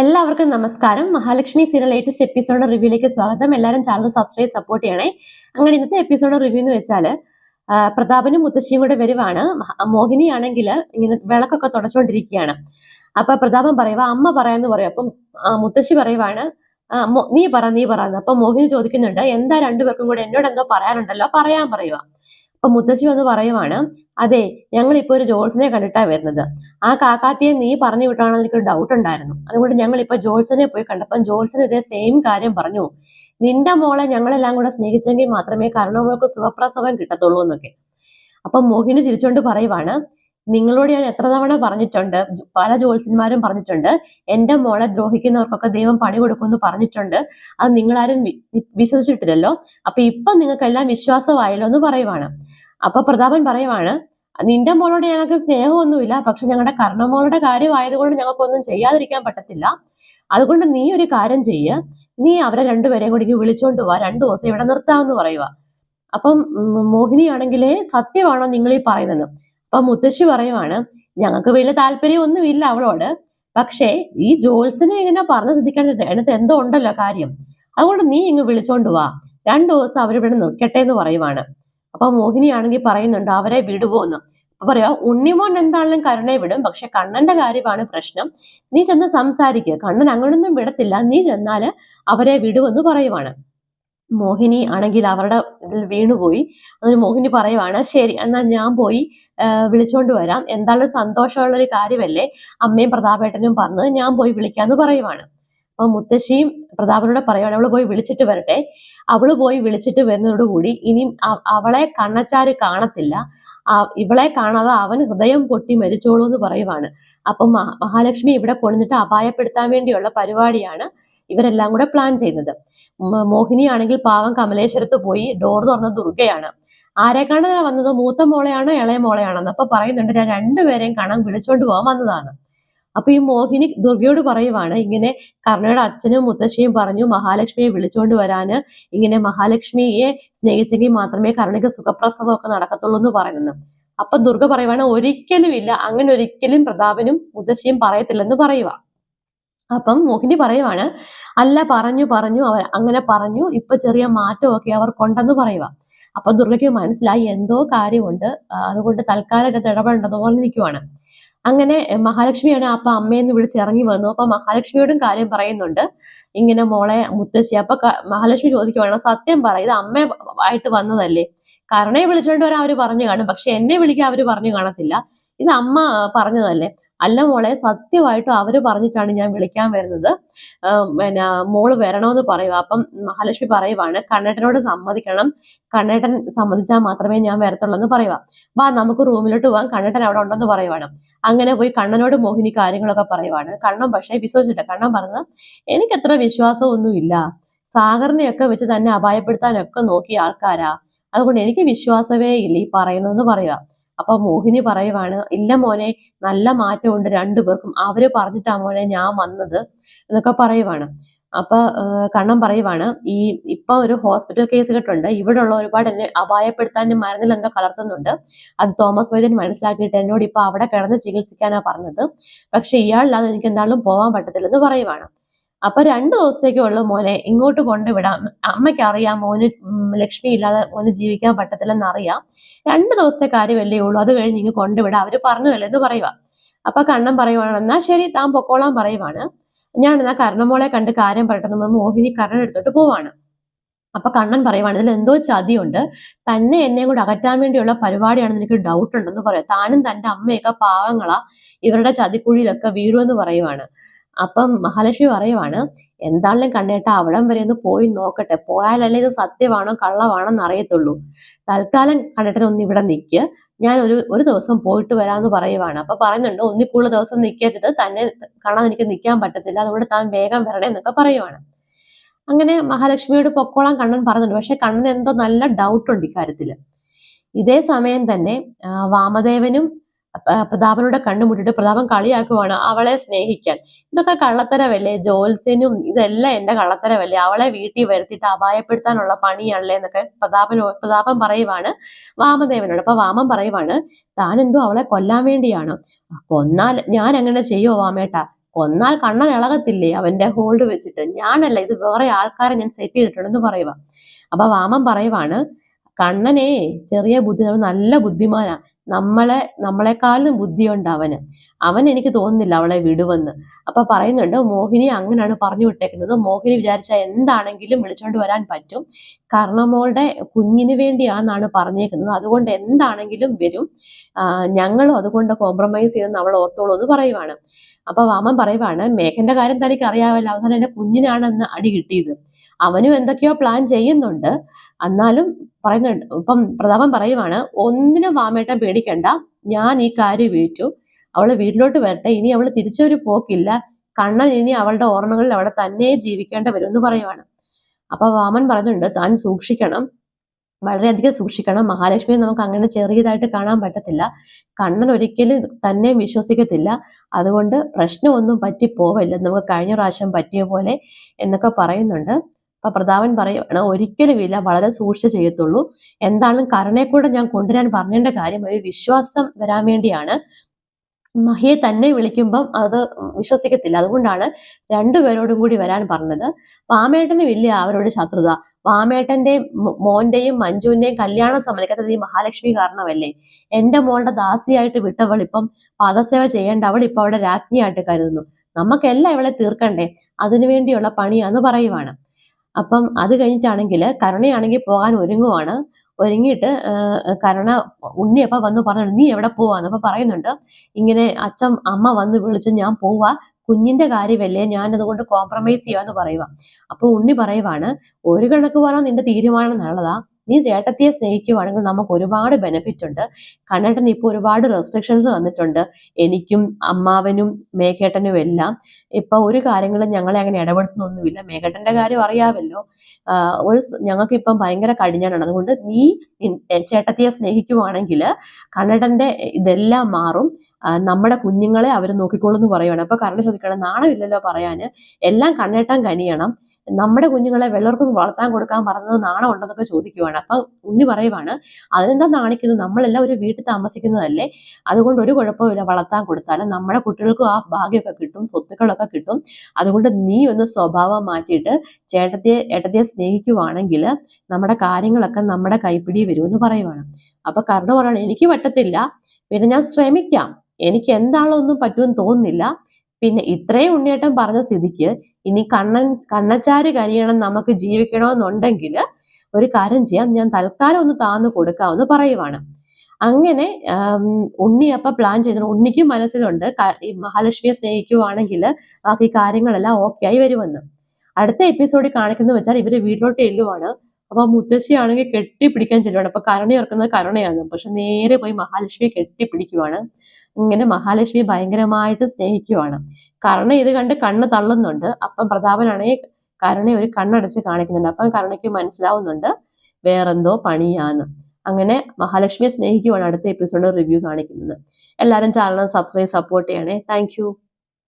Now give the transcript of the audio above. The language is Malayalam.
എല്ലാവർക്കും നമസ്കാരം. മഹാലക്ഷ്മി സീരിയൽ ലേറ്റസ്റ്റ് എപ്പിസോഡ് റിവ്യൂലേക്ക് സ്വാഗതം. എല്ലാവരും ചാനൽ സബ്സ്ക്രൈബ് സപ്പോർട്ട് ചെയ്യണേ. അങ്ങനെ ഇന്നത്തെ എപ്പിസോഡ് റിവ്യൂ എന്ന് വെച്ചാൽ പ്രതാപനും മുത്തശ്ശിയും കൂടെ വരുവാണ്. മോഹിനിയാണെങ്കിൽ ഇങ്ങനെ വിളക്കൊക്കെ തുടച്ചുകൊണ്ടിരിക്കുകയാണ് അപ്പൊ പ്രതാപൻ പറയുക അമ്മ പറയാന്ന് പറയും. അപ്പം മുത്തശ്ശി പറയുവാണ് നീ പറ നീ പറ. അപ്പൊ മോഹിനി ചോദിക്കുന്നുണ്ട് എന്താ രണ്ടുപേർക്കും കൂടെ എന്നോട് എന്തോ പറയാനുണ്ടല്ലോ? പറയാൻ പറയുക അപ്പൊ മുത്തശ്ശി വന്ന് പറയുവാണ് അതെ ഞങ്ങൾ ഇപ്പൊ ഒരു ജോൾസിനെ കണ്ടിട്ടാ വരുന്നത്. ആ കാക്കാത്തിയെ നീ പറഞ്ഞു വിട്ടാണെന്ന് എനിക്കൊരു ഡൗട്ട് ഉണ്ടായിരുന്നു. അതുകൊണ്ട് ഞങ്ങൾ ഇപ്പൊ ജോൾസിനെ പോയി കണ്ടപ്പം ജോൾസിന് ഇതേ സെയിം കാര്യം പറഞ്ഞു. നിന്റെ മോളെ ഞങ്ങളെല്ലാം കൂടെ സ്നേഹിച്ചെങ്കിൽ മാത്രമേ കരുണമോൾക്ക് സുഖപ്രസവം കിട്ടത്തുള്ളൂ എന്നൊക്കെ. അപ്പൊ മോഹിനി ചിരിച്ചോണ്ട് പറയുവാണ് നിങ്ങളോട് ഞാൻ എത്ര തവണ പറഞ്ഞിട്ടുണ്ട് പല ജ്യോത്സ്യന്മാരും പറഞ്ഞിട്ടുണ്ട് എന്റെ മോളെ ദ്രോഹിക്കുന്നവർക്കൊക്കെ ദൈവം പണി കൊടുക്കുമെന്ന് പറഞ്ഞിട്ടുണ്ട്. അത് നിങ്ങളാരും വിശ്വസിച്ചിട്ടില്ലല്ലോ. അപ്പൊ ഇപ്പൊ നിങ്ങൾക്കെല്ലാം വിശ്വാസമായല്ലോ എന്ന് പറയുവാണ്. അപ്പൊ പ്രതാപൻ പറയുവാണ് നിന്റെ മോളോട് ഞങ്ങൾക്ക് സ്നേഹമൊന്നുമില്ല പക്ഷെ ഞങ്ങളുടെ കർണമോളുടെ കാര്യമായതുകൊണ്ട് ഞങ്ങൾക്കൊന്നും ചെയ്യാതിരിക്കാൻ പറ്റത്തില്ല. അതുകൊണ്ട് നീ ഒരു കാര്യം ചെയ്യ് നീ അവരെ രണ്ടുപേരെയും കൂടി വിളിച്ചോണ്ട് പോവാ രണ്ടു ദിവസം ഇവിടെ നിർത്താമെന്ന് പറയുക അപ്പം മോഹിനിയാണെങ്കിലേ സത്യമാണോ നിങ്ങൾ ഈ പറയുന്നത്? അപ്പൊ മുത്തശ്ശി പറയുവാണ് ഞങ്ങൾക്ക് വലിയ ഇല്ല അവളോട്. പക്ഷേ ഈ ജോത്സനെ ഇങ്ങനെ പറഞ്ഞു ശ്രദ്ധിക്കേണ്ടത് അതിനകത്ത് എന്തോ ഉണ്ടല്ലോ കാര്യം? അതുകൊണ്ട് നീ ഇങ്ങ് വിളിച്ചോണ്ട് വാ. രണ്ടു ദിവസം അവരിവിടെ നിൽക്കട്ടെ എന്ന് പറയുവാണ്. അപ്പൊ മോഹിനിയാണെങ്കിൽ പറയുന്നുണ്ട് അവരെ വിടുവോന്ന് അപ്പൊ പറയാ ഉണ്ണിമോൻ എന്താണെങ്കിലും കരുണയെ വിടും. പക്ഷെ കണ്ണന്റെ കാര്യമാണ് പ്രശ്നം. നീ ചെന്ന് സംസാരിക്കുക കണ്ണൻ അങ്ങനൊന്നും വിടത്തില്ല. നീ ചെന്നാൽ അവരെ വിടുവെന്ന് പറയുവാണ്. മോഹിനി ആണെങ്കിൽ അവരുടെ ഇതിൽ വീണുപോയി. അതിന് മോഹിനി പറയുവാണ് ശരി എന്നാൽ ഞാൻ പോയി വിളിച്ചോണ്ട് വരാം. എന്തായാലും സന്തോഷമുള്ള ഒരു കാര്യമല്ലേ? അമ്മയും പ്രതാപേട്ടനും പറഞ്ഞത് ഞാൻ പോയി വിളിക്കാന്ന് പറയുവാണ്. അപ്പൊ മുത്തശ്ശിയും പ്രതാപനോട് പറയുവാണ് അവൾ പോയി വിളിച്ചിട്ട് വരട്ടെ. അവൾ പോയി വിളിച്ചിട്ട് വരുന്നതോടുകൂടി കൂടി അ- അവളെ കണ്ണച്ചാര് കാണത്തില്ല. ഇവളെ കാണാതെ അവൻ ഹൃദയം പൊട്ടി മരിച്ചോളൂ എന്ന് പറയുവാണ്. അപ്പം മഹാലക്ഷ്മി ഇവിടെ കൊണ്ടുവന്നിട്ട് അപായപ്പെടുത്താൻ വേണ്ടിയുള്ള പരിപാടിയാണ് ഇവരെല്ലാം കൂടെ പ്ലാൻ ചെയ്യുന്നത്. മോഹിനിയാണെങ്കിൽ പാവം കമലേശ്വരത്ത് പോയി ഡോർ തുറന്ന ദുർഗയാണ്. ആരെ കാണാനാണ് വന്നത്? മൂത്ത മോളെയാണോ ഇളയ മോളെയാണെന്ന് അപ്പൊ പറയുന്നുണ്ട്. ഞാൻ രണ്ടുപേരെയും കാണാൻ വിളിച്ചോണ്ട് പോകാൻ വന്നതാണ്. അപ്പൊ ഈ മോഹിനി ദുർഗയോട് പറയുവാണ് ഇങ്ങനെ കർണയുടെ അച്ഛനും മുത്തശ്ശിയും പറഞ്ഞു മഹാലക്ഷ്മിയെ വിളിച്ചുകൊണ്ട് വരാന് ഇങ്ങനെ മഹാലക്ഷ്മിയെ സ്നേഹിച്ചെങ്കിൽ മാത്രമേ കർണയ്ക്ക് സുഖപ്രസവമൊക്കെ നടക്കത്തുള്ളൂ എന്ന് പറയുന്നത്. അപ്പൊ ദുർഗ പറയുവാണ് ഒരിക്കലും ഇല്ല അങ്ങനെ ഒരിക്കലും പ്രതാപനും മുത്തശ്ശിയും പറയത്തില്ലെന്ന് പറയുക. അപ്പം മോഹിനി പറയുവാണ് അല്ല പറഞ്ഞു പറഞ്ഞു അവർ അങ്ങനെ പറഞ്ഞു ഇപ്പൊ ചെറിയ മാറ്റമൊക്കെ അവർ കൊണ്ടെന്ന് പറയുക. അപ്പൊ ദുർഗയ്ക്ക് മനസ്സിലായി എന്തോ കാര്യമുണ്ട് അതുകൊണ്ട് തൽക്കാലം ഇടപെടേണ്ടതുപോലെ നിൽക്കുവാണ് അങ്ങനെ മഹാലക്ഷ്മിയാണ് അപ്പൊ അമ്മയെന്ന് വിളിച്ച് ഇറങ്ങി വന്നു. അപ്പൊ മഹാലക്ഷ്മിയോടും കാര്യം പറയുന്നുണ്ട്. ഇങ്ങനെ മോളെ മുത്തശ്ശി അപ്പൊ മഹാലക്ഷ്മി ചോദിക്കുവാണ് സത്യം പറ ഇത് അമ്മ ആയിട്ട് വന്നതല്ലേ? കരണെ വിളിച്ചോണ്ട് വരാൻ അവർ പറഞ്ഞു കാണും. പക്ഷെ എന്നെ വിളിക്കാൻ അവർ പറഞ്ഞു കാണത്തില്ല. ഇത് അമ്മ പറഞ്ഞതല്ലേ? അല്ല മോളെ സത്യമായിട്ടും അവർ പറഞ്ഞിട്ടാണ് ഞാൻ വിളിക്കാൻ വരുന്നത്. പിന്നെ മോൾ വരണമെന്ന് പറയുക അപ്പം മഹാലക്ഷ്മി പറയുവാണ് കണ്ണേട്ടനോട് സമ്മതിക്കണം. കണ്ണേട്ടൻ സമ്മതിച്ചാൽ മാത്രമേ ഞാൻ വരത്തുള്ളൂ എന്ന് പറയുക വാ നമുക്ക് റൂമിലോട്ട് പോവാം. കണ്ണേട്ടൻ അവിടെ ഉണ്ടെന്ന് പറയുവാണ്. അങ്ങനെ പോയി കണ്ണനോട് മോഹിനി കാര്യങ്ങളൊക്കെ പറയുവാണ്. കണ്ണൻ പക്ഷേ വിശ്വസിച്ചിട്ട് കണ്ണൻ പറഞ്ഞത് എനിക്കത്ര വിശ്വാസമൊന്നുമില്ല. സാഗറിനെയൊക്കെ വെച്ച് തന്നെ അപായപ്പെടുത്താനൊക്കെ നോക്കിയ ആൾക്കാരാ. അതുകൊണ്ട് എനിക്ക് വിശ്വാസമേ ഇല്ല ഈ പറയുന്നതെന്ന് പറയുക. അപ്പൊ മോഹിനി പറയുവാണ് ഇല്ല മോനെ നല്ല മാറ്റമുണ്ട് രണ്ടുപേർക്കും. അവർ പറഞ്ഞിട്ടാ മോനെ ഞാൻ വന്നത് എന്നൊക്കെ പറയുവാണ്. അപ്പൊ കണ്ണം കണ്ണൻ പറയുവാണ് ഈ ഇപ്പൊ ഒരു ഹോസ്പിറ്റൽ കേസ് കേട്ടുണ്ട് ഇവിടെ ഉള്ള ഒരുപാട് എന്നെ അപായപ്പെടുത്താനും മരുന്നിൽ എന്തോ കലർത്തുന്നുണ്ട്. അത് തോമസ് വൈദ്യൻ മനസ്സിലാക്കിയിട്ട് എന്നോട് ഇപ്പൊ അവിടെ കിടന്ന് ചികിത്സിക്കാനാ പറഞ്ഞത്. പക്ഷെ ഇയാളില്ലാതെ എനിക്ക് എന്തായാലും പോകാൻ പറ്റത്തില്ലെന്ന് പറയുവാണ്. അപ്പൊ രണ്ടു ദിവസത്തേക്കേ ഉള്ളൂ മോനെ ഇങ്ങോട്ട് കൊണ്ടുവിടാം. അമ്മയ്ക്ക് അറിയാം മോന് ലക്ഷ്മി ഇല്ലാതെ മോന് ജീവിക്കാൻ പറ്റത്തില്ലെന്ന് അറിയാം. രണ്ട് ദിവസത്തെ കാര്യമല്ലേ ഉള്ളൂ. അത് കഴിഞ്ഞ് ഇങ്ങ് കൊണ്ടുവിടാം. അവർ പറഞ്ഞതല്ലേ എന്ന് പറയുക അപ്പൊ കണ്ണൻ പറയുവാണ് എന്നാ ശരി താൻ പൊക്കോളാൻ പറയുവാണ്. ഞാൻ എന്നാ കർണമോളെ കണ്ട് കാര്യം പറയട്ടെ നമ്മൾ മോഹിനി എടുത്തോട്ട് പോവാണ്. അപ്പൊ കണ്ണൻ പറയുവാണ് ഇതിൽ എന്തോ ചതിയുണ്ട്. തന്നെ എന്നെയും കൂടെ അകറ്റാൻ വേണ്ടിയുള്ള പരിപാടിയാണെന്ന് എനിക്ക് ഡൗട്ട് ഉണ്ടെന്ന് പറയാം. താനും തന്റെ അമ്മയൊക്കെ പാവങ്ങളാ ഇവരുടെ ചതിക്കുഴിയിലൊക്കെ വീഴുമെന്ന് പറയുവാണ്. അപ്പം മഹാലക്ഷ്മി പറയുവാണ് എന്താണെങ്കിലും കണ്ടേട്ട അവിടം വരെ ഒന്ന് പോയി നോക്കട്ടെ. പോയാലല്ലേ ഇത് സത്യമാണോ കള്ളമാണോ എന്ന് അറിയത്തുള്ളൂ. തൽക്കാലം കണ്ടേട്ടൻ ഒന്ന് ഇവിടെ നിൽക്ക് ഞാൻ ഒരു ഒരു ദിവസം പോയിട്ട് വരാമെന്ന് പറയുവാണ്. അപ്പൊ പറയുന്നുണ്ട് ഒന്നിൽ ദിവസം നിൽക്കരുത് തന്നെ കാണാൻ എനിക്ക് നിൽക്കാൻ പറ്റത്തില്ല. അതുകൊണ്ട് താൻ വേഗം വരണേ എന്നൊക്കെ പറയുവാണ്. അങ്ങനെ മഹാലക്ഷ്മിയോട് പൊക്കോളാൻ കണ്ണൻ പറഞ്ഞിട്ടുണ്ട്. പക്ഷെ കണ്ണൻ എന്തോ നല്ല ഡൗട്ട് ഉണ്ട് ഇക്കാര്യത്തിൽ. ഇതേ സമയം തന്നെ വാമദേവനും പ്രതാപനോട് കണ്ണുമുട്ടിട്ട് പ്രതാപൻ കളിയാക്കുവാണ് അവളെ സ്നേഹിക്കാൻ. ഇതൊക്കെ കള്ളത്തരവല്ലേ ജോത്സ്യനും ഇതെല്ലാം എന്റെ കള്ളത്തരവല്ലേ അവളെ വീട്ടിൽ വരുത്തിയിട്ട് അപായപ്പെടുത്താനുള്ള പണിയാണല്ലേ എന്നൊക്കെ പ്രതാപൻ പ്രതാപൻ പറയുവാണ് വാമദേവനോട്. അപ്പൊ വാമൻ പറയുവാണ് താൻ എന്തോ അവളെ കൊല്ലാൻ വേണ്ടിയാണ്. കൊന്നാൽ ഞാൻ അങ്ങനെ ചെയ്യോ വാമേട്ട? കൊന്നാൽ കണ്ണൻ ഇളകത്തില്ലേ? അവന്റെ ഹോൾഡ് വെച്ചിട്ട്. ഞാനല്ല ഇത് വേറെ ആൾക്കാരെ ഞാൻ സെറ്റ് ചെയ്തിട്ടുണ്ടെന്ന് പറയുക അപ്പൊ വാമൻ പറയുവാണ് കണ്ണനെ ചെറിയ ബുദ്ധി നല്ല ബുദ്ധിമാനാ. നമ്മളെ നമ്മളെക്കാളും ബുദ്ധിയുണ്ട് അവന്. അവൻ എനിക്ക് തോന്നുന്നില്ല അവളെ വിടുവെന്ന്. അപ്പൊ പറയുന്നുണ്ട് മോഹിനി അങ്ങനെയാണ് പറഞ്ഞു വിട്ടേക്കുന്നത്. മോഹിനി വിചാരിച്ച എന്താണെങ്കിലും വിളിച്ചോണ്ട് വരാൻ പറ്റും. കർണമോളുടെ കുഞ്ഞിന് വേണ്ടിയാണെന്നാണ് പറഞ്ഞേക്കുന്നത്. അതുകൊണ്ട് എന്താണെങ്കിലും വരും. ഞങ്ങളും അതുകൊണ്ട് കോംപ്രമൈസ് ചെയ്തെന്ന് അവൾ ഓർത്തോളൂ എന്ന് പറയുവാണ്. അപ്പൊ വാമൻ പറയുവാണ് മേഘന്റെ കാര്യം തനിക്ക് അറിയാമല്ലോ അവസാനം എന്റെ കുഞ്ഞിനാണെന്ന് അടി കിട്ടിയത്. അവനും എന്തൊക്കെയോ പ്ലാൻ ചെയ്യുന്നുണ്ട്. എന്നാലും പറയുന്നുണ്ട് ഇപ്പം പ്രതാപൻ പറയുവാണ് ഒന്നിനും വാമേട്ടൻ പേടിക്കണ്ട. ഞാൻ ഈ കാര്യം ഉപയോഗിച്ചു അവൾ വീട്ടിലോട്ട് വരട്ടെ. ഇനി അവൾ തിരിച്ചൊരു പോക്കില്ല. കണ്ണൻ ഇനി അവളുടെ ഓർമ്മകളിൽ അവിടെ തന്നെ ജീവിക്കേണ്ട വരും എന്ന് പറയുവാണ്. അപ്പൊ വാമൻ പറഞ്ഞിട്ടുണ്ട് താൻ സൂക്ഷിക്കണം. വളരെയധികം സൂക്ഷിക്കണം. മഹാലക്ഷ്മിയെ നമുക്ക് അങ്ങനെ ചെറിയതായിട്ട് കാണാൻ പറ്റത്തില്ല. കണ്ണൻ ഒരിക്കലും തന്നെ വിശ്വസിക്കത്തില്ല. അതുകൊണ്ട് പ്രശ്നമൊന്നും പറ്റിപ്പോവല്ല. നമുക്ക് കഴിഞ്ഞ പ്രാവശ്യം പറ്റിയ പോലെ എന്നൊക്കെ പറയുന്നുണ്ട്. അപ്പൊ പ്രതാപൻ പറയുകയാണ് ഒരിക്കലും ഇല്ല വളരെ സൂക്ഷിച്ച് ചെയ്യത്തുള്ളൂ. എന്താണെങ്കിലും കരുണയെ കൂടെ ഞാൻ കൊണ്ടുവരാൻ പറഞ്ഞേണ്ട കാര്യം ഒരു വിശ്വാസം വരാൻ വേണ്ടിയാണ്. മഹിയെ തന്നെ വിളിക്കുമ്പം അത് വിശ്വസിക്കത്തില്ല. അതുകൊണ്ടാണ് രണ്ടുപേരോടും കൂടി വരാൻ പറഞ്ഞത്. വാമേട്ടന് വലിയ അവരോട് ശത്രുത. വാമേട്ടന്റെയും മോന്റെയും മഞ്ജുവിന്റെയും കല്യാണം സമ്മതിക്കാത്തത് ഈ മഹാലക്ഷ്മി കാരണമല്ലേ? എന്റെ മോളുടെ ദാസിയായിട്ട് വിട്ടവൾ ഇപ്പം പാദസേവ ചെയ്യേണ്ട അവൾ ഇപ്പൊ അവിടെ രാജ്ഞിയായിട്ട് കരുതുന്നു. നമുക്കെല്ലാം ഇവളെ തീർക്കണ്ടേ? അതിനുവേണ്ടിയുള്ള പണിയാന്ന് പറയുവാണ്. അപ്പം അത് കഴിഞ്ഞിട്ടാണെങ്കിൽ കരുണയാണെങ്കിൽ പോകാൻ ഒരുങ്ങുവാണ്. ഒരുങ്ങിയിട്ട് കരുണ ഉണ്ണിയപ്പ വന്ന് പറഞ്ഞു നീ എവിടെ പോവാന്ന്? അപ്പൊ പറയുന്നുണ്ട് ഇങ്ങനെ അച്ഛൻ അമ്മ വന്ന് വിളിച്ചു ഞാൻ പോവാ. കുഞ്ഞിന്റെ കാര്യമല്ലേ ഞാൻ അതുകൊണ്ട് കോംപ്രമൈസ് ചെയ്യാന്ന് പറയുക അപ്പൊ ഉണ്ണി പറയുവാണ് ഒരു കണക്ക് പറഞ്ഞാൽ നിന്റെ തീരുമാനം നല്ലതാ. നീ ചേട്ടത്തിയെ സ്നേഹിക്കുവാണെങ്കിൽ നമുക്ക് ഒരുപാട് ബെനിഫിറ്റ് ഉണ്ട്. കണ്ണേട്ടൻ ഇപ്പോൾ ഒരുപാട് റെസ്ട്രിക്ഷൻസ് വന്നിട്ടുണ്ട്. എനിക്കും അമ്മാവനും മേഘേട്ടനും എല്ലാം. ഇപ്പൊ ഒരു കാര്യങ്ങളും ഞങ്ങളെ അങ്ങനെ ഇടപെടുത്തുന്നൊന്നുമില്ല. മേഘേട്ടന്റെ കാര്യം അറിയാമല്ലോ. ഒരു ഞങ്ങൾക്ക് ഇപ്പം ഭയങ്കര കടിഞ്ഞാനാണ് അതുകൊണ്ട് നീ ചേട്ടത്തിയെ സ്നേഹിക്കുവാണെങ്കിൽ കണ്ണേട്ടന്റെ ഇതെല്ലാം മാറും. നമ്മുടെ കുഞ്ഞുങ്ങളെ അവർ നോക്കിക്കോളൂ എന്ന് പറയുകയാണ് അപ്പൊ കരണ്ട് ചോദിക്കണം നാണമില്ലല്ലോ പറയാന്. എല്ലാം കണ്ണേട്ടൻ കനിയണം. നമ്മുടെ കുഞ്ഞുങ്ങളെ വെള്ളർക്കും വളർത്താൻ കൊടുക്കാൻ പറഞ്ഞത് നാണം ഉണ്ടെന്നൊക്കെ ചോദിക്കുവാണ്. പറയുവാണ്. അപ്പൊ ഉണ്ണി പറയുവാണ് അതിനെന്താ നാണിക്കുന്നത്? നമ്മളെല്ലാം ഒരു വീട്ടിൽ താമസിക്കുന്നതല്ലേ? അതുകൊണ്ട് ഒരു കുഴപ്പമില്ല വളർത്താൻ കൊടുത്താലും നമ്മുടെ കുട്ടികൾക്കും ആ ഭാഗ്യമൊക്കെ കിട്ടും സ്വത്തുക്കളൊക്കെ കിട്ടും. അതുകൊണ്ട് നീ ഒന്ന് സ്വഭാവം മാറ്റിയിട്ട് ചേട്ടത്തെ ഏട്ടത്തെ സ്നേഹിക്കുവാണെങ്കിൽ നമ്മുടെ കാര്യങ്ങളൊക്കെ നമ്മുടെ കൈപ്പിടി വരുമെന്ന് പറയുവാണ്. അപ്പൊ കരുണ പറയണം എനിക്ക് പറ്റത്തില്ല. പിന്നെ ഞാൻ ശ്രമിക്കാം. എനിക്ക് എന്താണോ ഒന്നും പറ്റുമെന്ന് തോന്നുന്നില്ല. പിന്നെ ഇത്രയും ഉണ്ണിയേട്ടൻ പറഞ്ഞ സ്ഥിതിക്ക് ഇനി കണ്ണൻ കണ്ണച്ചാര് കരിയണം നമുക്ക് ജീവിക്കണമെന്നുണ്ടെങ്കിൽ ഒരു കാര്യം ചെയ്യാം ഞാൻ തൽക്കാലം ഒന്ന് താന്നു കൊടുക്കാമെന്ന് പറയുവാണ്. അങ്ങനെ ഉണ്ണി അപ്പൊ പ്ലാൻ ചെയ്തു ഉണ്ണിക്കും മനസ്സിലുണ്ട്. മഹാലക്ഷ്മിയെ സ്നേഹിക്കുവാണെങ്കിൽ ബാക്കി കാര്യങ്ങളെല്ലാം ഓക്കെ ആയി വരുമെന്ന്. അടുത്ത എപ്പിസോഡിൽ കാണിക്കുന്ന വെച്ചാൽ ഇവർ വീട്ടിലോട്ട് എല്ലുവാണ് അപ്പൊ മുത്തശ്ശിയാണെങ്കിൽ കെട്ടിപ്പിടിക്കാൻ ചെല്ലുവാണ്. അപ്പൊ കരുണ ഇറക്കുന്നത് കരുണയാണ്. പക്ഷെ നേരെ പോയി മഹാലക്ഷ്മിയെ കെട്ടിപ്പിടിക്കുവാണ്. ഇങ്ങനെ മഹാലക്ഷ്മിയെ ഭയങ്കരമായിട്ട് സ്നേഹിക്കുവാണ്. കരുണ ഇത് കണ്ട് കണ്ണ് തള്ളുന്നുണ്ട്. അപ്പം പ്രതാപനാണെങ്കിൽ കരുണ ഒരു കണ്ണടച്ച് കാണിക്കുന്നുണ്ട്. അപ്പം കരുണയ്ക്ക് മനസ്സിലാവുന്നുണ്ട് വേറെന്തോ പണിയാന്ന്. അങ്ങനെ മഹാലക്ഷ്മിയെ സ്നേഹിക്കുവാണ് അടുത്ത എപ്പിസോഡ് റിവ്യൂ കാണിക്കുന്നത്. എല്ലാവരും ചാനൽ സബ്സ്ക്രൈബ് സപ്പോർട്ട് ചെയ്യണേ. താങ്ക്